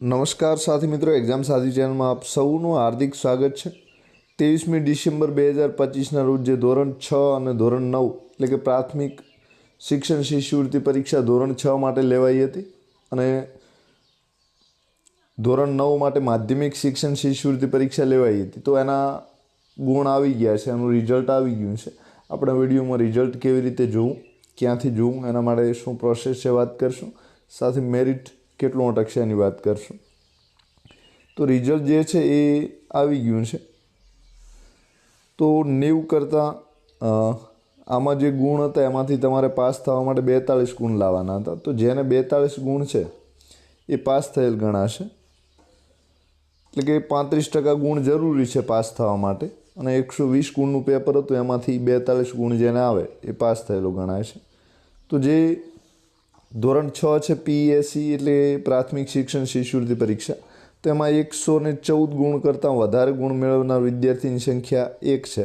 નમસ્કાર સાથી મિત્રો એક્ઝામ સાથી ચેનલમાં આપ સૌનું હાર્દિક સ્વાગત છે. ત્રેવીસમી ડિસેમ્બર બે હજાર પચીસના રોજ જે ધોરણ છ અને ધોરણ નવ, એટલે કે પ્રાથમિક શિક્ષણ શિષ્યવૃત્તિ પરીક્ષા ધોરણ છ માટે લેવાઈ હતી અને ધોરણ નવ માટે માધ્યમિક શિક્ષણ શિષ્યવૃત્તિ પરીક્ષા લેવાઈ હતી. તો એના ગુણ આવી ગયા છે, એનું રિઝલ્ટ આવી ગયું છે. આપણે વિડીયોમાં રિઝલ્ટ કેવી રીતે જોવું, ક્યાંથી જોવું, એના માટે શું પ્રોસેસ છે વાત કરશું. સાથે મેરિટ કેટલું અટકશે એની વાત કરશું. તો રિઝલ્ટ જે છે એ આવી ગયું છે. તો નેવું કરતાં આમાં જે ગુણ હતા એમાંથી તમારે પાસ થવા માટે બેતાળીસ ગુણ લાવવાના હતા. તો જેને બેતાળીસ ગુણ છે, એ પાસ થયેલ ગણાશે. એટલે કે પાંત્રીસ ટકા ગુણ જરૂરી છે પાસ થવા માટે. અને એકસો વીસ ગુણનું પેપર હતું, એમાંથી બેતાળીસ ગુણ જેને આવે, એ પાસ થયેલો ગણાય છે. તો જે ધોરણ છ છે પીએસસી એટલે પ્રાથમિક શિક્ષણ શિષ્યવૃત્તિ પરીક્ષા. તો એમાં એકસો ને ચૌદ ગુણ કરતાં વધારે ગુણ મેળવનાર વિદ્યાર્થીની સંખ્યા એક છે.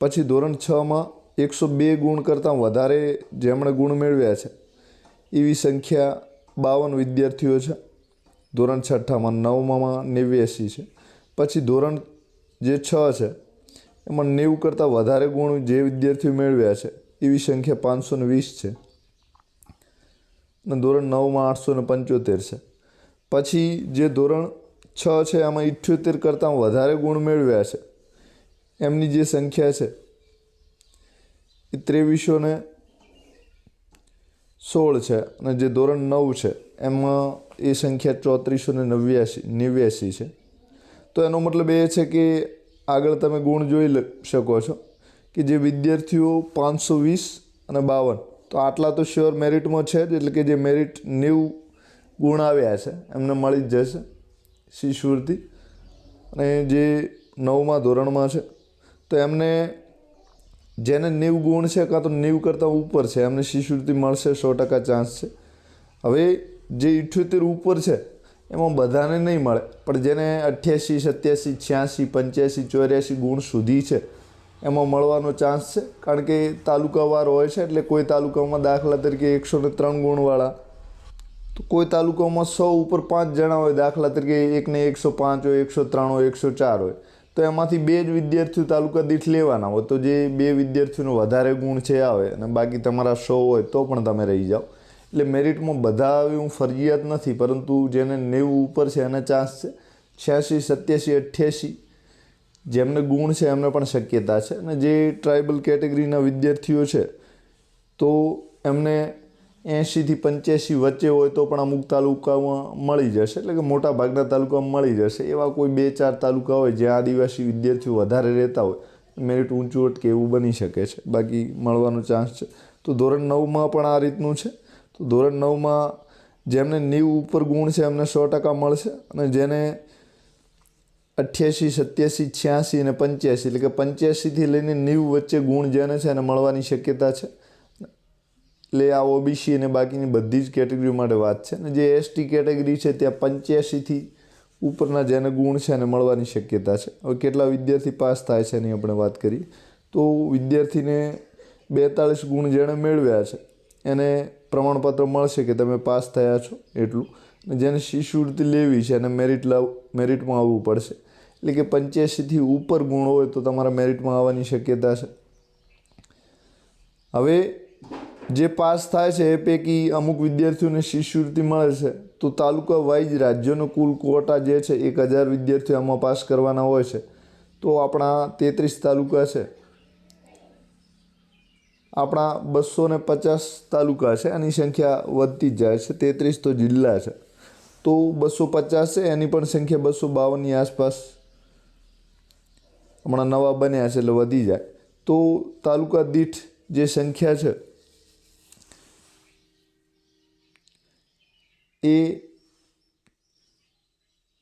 પછી ધોરણ છમાં એકસો બે ગુણ કરતાં વધારે જેમણે ગુણ મેળવ્યા છે, એવી સંખ્યા બાવન વિદ્યાર્થીઓ છે. ધોરણ છઠ્ઠામાં નવમામાં નેવ્યાસી છે. પછી ધોરણ જે છ છે, એમાં નેવું કરતાં વધારે ગુણ જે વિદ્યાર્થીઓ મેળવ્યા છે, એવી સંખ્યા પાંચસો ને વીસ છે. ધોરણ નવમાં આઠસો ને પંચોતેર છે. પછી જે ધોરણ છ છે એમાં ઇઠ્યોતેર કરતાં વધારે ગુણ મેળવ્યા છે. એમની જે સંખ્યા છે, એ ત્રેવીસો ને સોળ છે અને જે ધોરણ નવ છે, એમાં એ સંખ્યા ચોત્રીસો ને નવ્યાસી, નેવ્યાસી છે. તો એનો મતલબ એ છે કે આગળ તમે ગુણ જોઈ શકો છો કે જે વિદ્યાર્થીઓ પાંચસો વીસ અને બાવન તો આટલા તો શ્યોર મેરિટમાં છે જ, એટલે કે જે મેરિટ નેવું ગુણ આવ્યા છે, એમને મળી જ જશે શિષ્યવૃત્તિ અને જે નવમા ધોરણમાં છે, તો એમને જેને નેવું ગુણ છે કાં તો નેવું કરતાં ઉપર છે, એમને શિષ્યવૃત્તિ મળશે, સો ટકા ચાન્સ છે. હવે જે ઇઠ્યોતેર ઉપર છે, એમાં બધાને નહીં મળે, પણ જેને અઠ્યાસી, સત્યાસી, છ્યાસી, પંચ્યાસી, ચોર્યાસી ગુણ સુધી છે એમાં મળવાનો ચાન્સ છે. કારણ કે તાલુકાવાર હોય છે એટલે કોઈ તાલુકામાં દાખલા તરીકે એકસો ને ત્રણ ગુણવાળા. તો કોઈ તાલુકામાં સો ઉપર પાંચ જણા હોય, દાખલા તરીકે એકને એકસો પાંચ હોય, એકસો ત્રણ હોય, એકસો ચાર હોય. તો એમાંથી બે જ વિદ્યાર્થીઓ તાલુકા દીઠ લેવાના હોય. તો જે બે વિદ્યાર્થીઓનો વધારે ગુણ છે આવે અને બાકી તમારા સો હોય તો પણ તમે રહી જાઓ. એટલે મેરિટમાં બધા એવું ફરજિયાત નથી, પરંતુ જેને નેવું ઉપર છે એને ચાન્સ છે. છ્યાસી, સત્યાસી, અઠ્યાસી જેમને ગુણ છે, એમને પણ શક્યતા છે. અને જે ટ્રાઇબલ કેટેગરીના વિદ્યાર્થીઓ છે, તો એમને એંશીથી પંચ્યાસી વચ્ચે હોય તો પણ અમુક તાલુકામાં મળી જશે. એટલે કે મોટા ભાગના તાલુકામાં મળી જશે. એવા કોઈ બે ચાર તાલુકા હોય જ્યાં આદિવાસી વિદ્યાર્થીઓ વધારે રહેતા હોય મેરિટ ઊંચું અટકે એવું બની શકે છે. બાકી મળવાનો ચાન્સ છે. તો ધોરણ નવમાં પણ આ રીતનું છે. તો ધોરણ નવમાં જેમને નીવ ઉપર ગુણ છે, એમને સો ટકા મળશે. અને જેને અઠ્યાસી, સત્યાસી, છ્યાસી અને પંચ્યાસી. એટલે કે પંચ્યાસીથી લઈને નેવું વચ્ચે ગુણ જેને છે એને મળવાની શક્યતા છે. એટલે આ ઓબીસી અને બાકીની બધી જ કેટેગરી માટે વાત છે. અને જે એસટી કેટેગરી છે ત્યાં પંચ્યાસીથી ઉપરના જેને ગુણ છે એને મળવાની શક્યતા છે. હવે કેટલા વિદ્યાર્થી પાસ થાય છે એની આપણે વાત કરીએ. તો વિદ્યાર્થીને બેતાળીસ ગુણ જેણે મેળવ્યા છે, એને પ્રમાણપત્ર મળશે કે તમે પાસ થયા છો એટલું. જેને શિષ્યવૃત્તિ લેવી છે એને મેરિટ લાવ મેરિટમાં આવવું પડશે. એટલે કે પંચ્યાસીથી ઉપર ગુણ હોય તો તમારા મેરિટમાં આવવાની શક્યતા છે. હવે જે પાસ થાય છે એ પૈકી અમુક વિદ્યાર્થીઓને શિષ્યવૃત્તિ મળે છે. તો તાલુકા વાઇઝ રાજ્યનો કુલ કોટા જે છે એક હજાર વિદ્યાર્થીઓ આમાં પાસ કરવાના હોય છે. તો આપણા તેત્રીસ તાલુકા છે. આપણા બસો ને પચાસ તાલુકા છે. એની સંખ્યા વધતી જ જાય છે. તેત્રીસ તો જિલ્લા છે. તો બસો પચાસ છે. એની પણ સંખ્યા બસો બાવનની આસપાસ હમણાં નવા બન્યા છે એટલે વધી જાય. તો તાલુકા દીઠ જે સંખ્યા છે એ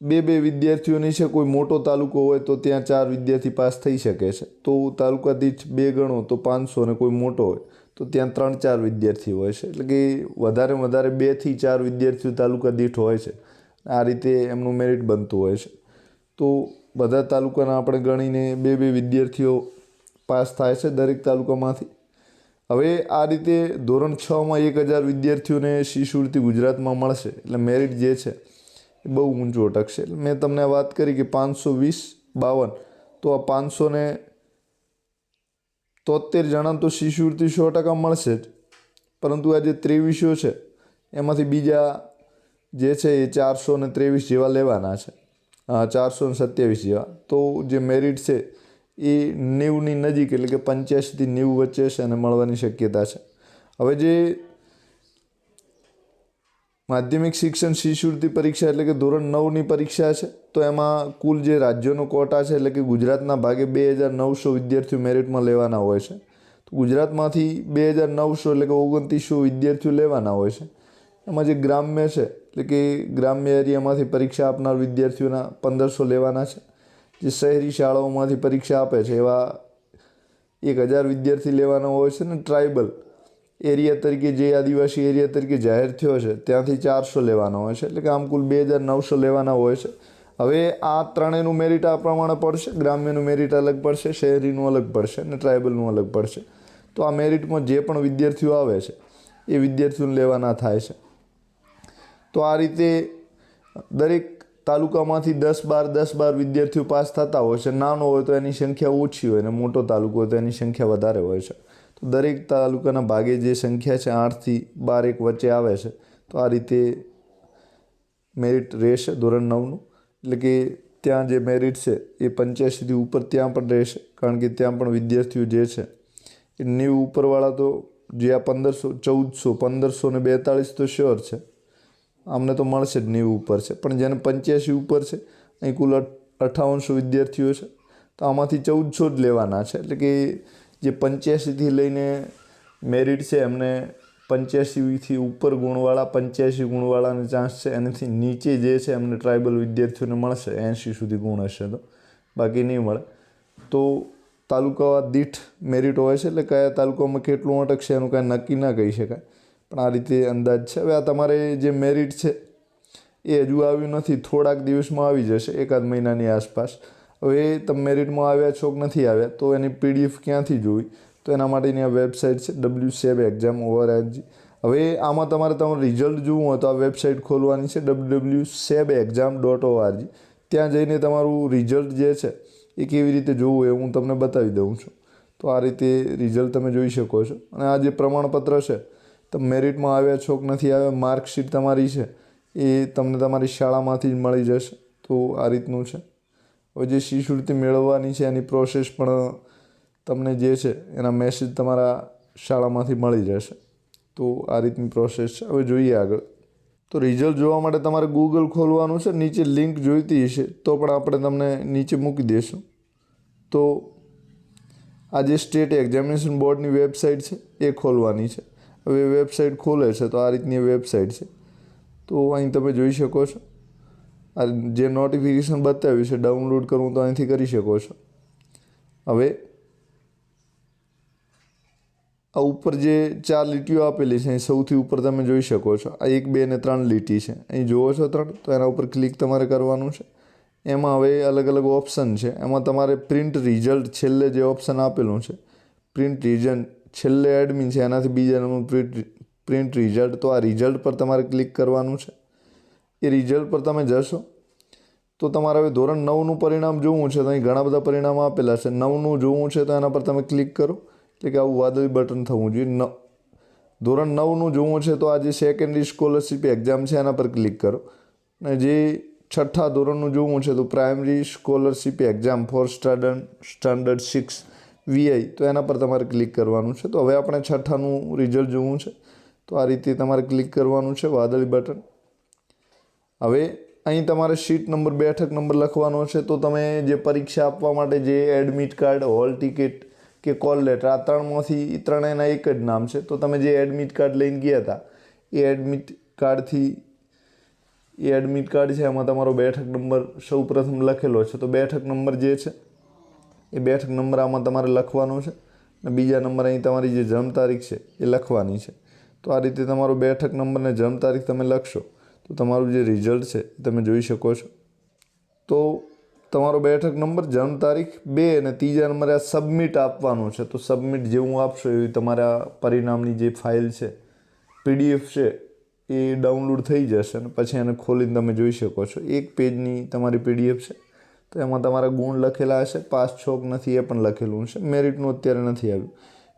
બે બે વિદ્યાર્થીઓની છે. કોઈ મોટો તાલુકો હોય તો ત્યાં ચાર વિદ્યાર્થી પાસ થઈ શકે છે. તો તાલુકા દીઠ બે ગણો તો પાંચસો અને કોઈ મોટો હોય તો ત્યાં ત્રણ ચાર વિદ્યાર્થી હોય છે. એટલે કે વધારે વધારે બેથી ચાર વિદ્યાર્થીઓ તાલુકા દીઠ હોય છે. આ રીતે એમનું મેરિટ બનતું હોય છે. તો બધા તાલુકાના આપણે ગણીને બે બે વિદ્યાર્થીઓ પાસ થાય છે દરેક તાલુકામાંથી. હવે આ રીતે ધોરણ છમાં એક હજાર વિદ્યાર્થીઓને શિષ્યવૃત્તિ ગુજરાતમાં મળશે. એટલે મેરિટ જે છે એ બહુ ઊંચું અટકશે. એટલે મેં તમને વાત કરી કે પાંચસો વીસ બાવન. તો આ પાંચસો ને તોતેર જણા તો શિષ્યવૃત્તિ સો ટકા મળશે જ. પરંતુ આ જે ત્રેવીસો છે, એમાંથી બીજા જે છે એ ચારસો ને ત્રેવીસ જેવા લેવાના છે. ચારસો સત્યાવીસ જેવા તો જે મેરિટ છે, એ નેવુંની નજીક એટલે કે પંચ્યાસીથી નેવું વચ્ચે છે અને મળવાની શક્યતા છે. હવે જે માધ્યમિક શિક્ષણ શિષ્યવૃત્તિ પરીક્ષા એટલે કે ધોરણ નવની પરીક્ષા છે, તો એમાં કુલ જે રાજ્યોનો કોટા છે એટલે કે ગુજરાતના ભાગે બે હજાર નવસો વિદ્યાર્થીઓ મેરિટમાં લેવાના હોય છે. તો ગુજરાતમાંથી બે હજાર નવસો એટલે કે ઓગણત્રીસો વિદ્યાર્થીઓ લેવાના હોય છે. એમાં જે ગ્રામ્ય છે, એટલે કે ગ્રામ્ય એરિયામાંથી પરીક્ષા આપનાર વિદ્યાર્થીઓના પંદરસો લેવાના છે. જે શહેરી શાળાઓમાંથી પરીક્ષા આપે છે, એવા એક હજાર વિદ્યાર્થી લેવાના હોય છે ને ટ્રાઇબલ. એરિયા તરીકે, જે આદિવાસી એરિયા તરીકે જાહેર થયો છે, ત્યાંથી ચારસો લેવાના હોય છે. એટલે કે આમ કુલ બે હજાર નવસો લેવાના હોય છે. હવે આ ત્રણેયનું મેરિટ આ પ્રમાણે પડશે, ગ્રામ્યનું મેરિટ અલગ પડશે, શહેરીનું અલગ પડશે અને ટ્રાઇબલનું અલગ પડશે. તો આ મેરિટમાં જે પણ વિદ્યાર્થીઓ આવે છે, એ વિદ્યાર્થીઓને લેવાના થાય છે. તો આ રીતે દરેક તાલુકામાંથી દસ બાર દસ બાર વિદ્યાર્થીઓ પાસ થતા હોય છે. નાનો હોય તો એની સંખ્યા ઓછી હોય ને મોટો તાલુકો હોય તો એની સંખ્યા વધારે હોય છે. તો દરેક તાલુકાના ભાગે જે સંખ્યા છે આઠથી બાર એક વચ્ચે આવે છે. તો આ રીતે મેરિટ રહેશે ધોરણ નવનું. એટલે કે ત્યાં જે મેરિટ છે એ પંચ્યાસીથી ઉપર ત્યાં પણ રહેશે. કારણ કે ત્યાં પણ વિદ્યાર્થીઓ જે છે એ નેવું ઉપરવાળા તો જે આ પંદરસો, ચૌદસો, પંદરસો ને બેતાળીસ તો શ્યોર છે. આમને તો મળશે જ નેવું ઉપર છે. પણ જેને પંચ્યાસી ઉપર છે, અહીં કુલ અઠ્ઠાવનસો વિદ્યાર્થીઓ છે. તો આમાંથી ચૌદસો જ લેવાના છે. એટલે કે જે પંચ્યાસીથી લઈને મેરિટ છે, એમને પંચ્યાસીથી ઉપર ગુણવાળા, પંચ્યાસી ગુણવાળાને ચાન્સ છે, એનાથી નીચે જે છે, એમને ટ્રાઇબલ વિદ્યાર્થીઓને મળશે. એંશી સુધી ગુણ હશે તો. બાકી નહીં મળે. તો તાલુકા દીઠ મેરિટ હોય છે. એટલે કયા તાલુકામાં કેટલું અટકશે એનું કાંઈ નક્કી ના કહી શકાય. પણ આ રીતે અંદાજ છે. હવે આ તમારે જે મેરિટ છે, એ હજુ આવ્યું નથી. થોડાક દિવસમાં આવી જશે, એકાદ મહિનાની આસપાસ. હવે તમે મેરિટમાં આવ્યા છો કે નથી આવ્યા, તો એની પીડીએફ ક્યાંથી જોવી? તો એના માટેની આ વેબસાઇટ છે ડબલ્યુ સેબ એક્ઝામ ઓવર હવે આમાં તમારે તમારું રિઝલ્ટ જોવું હોય તો આ વેબસાઇટ ખોલવાની છે W SEB exam dot org ત્યાં જઈને તમારું રિઝલ્ટ જે છે, એ કેવી રીતે જોવું એ હું તમને બતાવી દઉં છું. તો આ રીતે રિઝલ્ટ તમે જોઈ શકો છો. અને આ જે પ્રમાણપત્ર છે તમે મેરિટમાં આવ્યા છો કે નથી આવ્યા માર્કશીટ તમારી છે, એ તમને તમારી શાળામાંથી જ મળી જશે. તો આ રીતનું છે. હવે જે શિષ્યવૃત્તિ મેળવવાની છે, એની પ્રોસેસ પણ તમને જે છે, એના મેસેજ તમારા શાળામાંથી મળી જશે. તો આ રીતની પ્રોસેસ છે. હવે જોઈએ આગળ. તો રિઝલ્ટ જોવા માટે તમારે ગૂગલ ખોલવાનું છે, નીચે લિંક જોઈતી હશે, તો પણ આપણે તમને નીચે મૂકી દઈશું તો આ જે સ્ટેટ એક્ઝામિનેશન બોર્ડની વેબસાઇટ છે, એ ખોલવાની છે. હવે વેબસાઇટ ખોલે છે, તો આ રીતની વેબસાઇટ છે. તો અહીં તમે જોઈ શકો છો. આ જે નોટિફિકેશન બતાવ્યું છે ડાઉનલોડ કરવું તો અહીંથી કરી શકો છો. હવે આ ઉપર જે ચાર લીટીઓ આપેલી છે અહીં સૌથી ઉપર તમે જોઈ શકો છો. આ એક, બે ને ત્રણ લીટી છે. અહીં જુઓ છો ત્રણ, તો એના ઉપર ક્લિક તમારે કરવાનું છે. એમાં હવે અલગ અલગ ઓપ્શન છે. એમાં તમારે પ્રિન્ટ રિઝલ્ટ છેલ્લે જે ઓપ્શન આપેલું છે પ્રિન્ટ રિઝલ્ટ છેલ્લે એડમિન છે, એનાથી બીજાનું પ્રિન્ટ પ્રિન્ટ રિઝલ્ટ તો આ રિઝલ્ટ પર તમારે ક્લિક કરવાનું છે. એ રિઝલ્ટ પર તમે જશો, તો તમારે હવે ધોરણ નવનું પરિણામ જોવું છે, તો અહીં ઘણા બધા પરિણામ આપેલા છે. નવનું જોવું છે, તો એના પર તમે ક્લિક કરો એટલે કે આવું વાદળી બટન થવું જોઈએ. ન, ધોરણ નવનું જોવું છે, તો આ જે સેકન્ડરી સ્કોલરશિપ એક્ઝામ છે, એના પર ક્લિક કરો. અને જે છઠ્ઠા ધોરણનું જોવું છે, તો primary scholarship exam for standard standard six VI તો એના પર તમારે ક્લિક કરવાનું છે. તો હવે આપણે છઠ્ઠાનું રિઝલ્ટ જોવું છે. તો આ રીતે તમારે ક્લિક કરવાનું છે, વાદળી બટન. હવે અહીં તમારે સીટ નંબર બેઠક નંબર લખવાનો છે. તો તમે જે પરીક્ષા આપવા માટે જે એડમિટ કાર્ડ હોલ ટિકિટ કે કોલ લેટર આ ત્રણમાંથી ત્રણેયના એક જ નામ છે. તો તમે જે એડમિટ કાર્ડ લઈને ગયા હતા, એ એડમિટ કાર્ડથી એ એડમિટ કાર્ડ છે, એમાં તમારો બેઠક નંબર સૌ પ્રથમ લખેલો છે. તો બેઠક નંબર જે છે એ બેઠક નંબર આમાં તમારે લખવાનો છે અને બીજા નંબર અહીં તમારી જે જન્મ તારીખ છે એ લખવાની છે. તો આ રીતે તમારો બેઠક નંબર અને જન્મ તારીખ તમે લખશો, તો તમારું જે રિઝલ્ટ છે એ તમે જોઈ શકો છો. તો તમારો બેઠક નંબર જન્મ તારીખ બે અને ત્રીજા નંબરે આ સબમિટ આપવાનું છે. તો સબમિટ જેવું આપશો એવી તમારા પરિણામની જે ફાઇલ છે પીડીએફ છે, એ ડાઉનલોડ થઈ જશે અને પછી એને ખોલીને તમે જોઈ શકો છો. એક પેજની તમારી પીડીએફ છે. તો એમાં તમારા ગુણ લખેલા હશે, પાસ છોક નથી એ પણ લખેલું છે મેરિટનું અત્યારે નથી આવ્યું.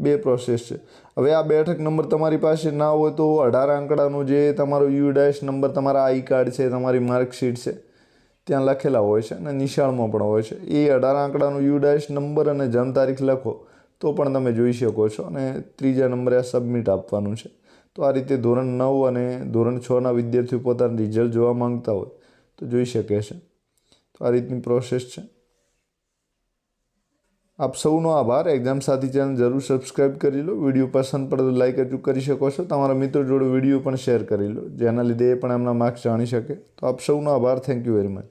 બે પ્રોસેસ છે. હવે આ બેઠક નંબર તમારી પાસે ના હોય તો અઢાર આંકડાનું જે તમારો યુડાઇસ નંબર, તમારા આઈ કાર્ડ છે, તમારી માર્કશીટ છે, ત્યાં લખેલા હોય છે અને નિશાળમાં પણ હોય છે. એ અઢાર આંકડાનું યુડાઇસ નંબર અને જન્મ તારીખ લખો, તો પણ તમે જોઈ શકો છો અને ત્રીજા નંબરે આ સબમિટ આપવાનું છે. તો આ રીતે ધોરણ નવ અને ધોરણ છના વિદ્યાર્થીઓ પોતાનું રિઝલ્ટ જોવા માંગતા હોય તો જોઈ શકે છે. આ રીતની પ્રોસેસ છે. આપ સૌનો આભાર. એક્ઝામ સાથી ચેનલ જરૂર સબસ્ક્રાઇબ કરી લો. વીડિયો પસંદ પડે તો લાઇક હજુ કરી શકો છો. તમારા મિત્રો જોડે વીડિયો પણ શેર કરી લો. જેના લીધે એ પણ એમના માર્ક્સ જાણી શકે. તો આપ સૌનો આભાર. Thank you very much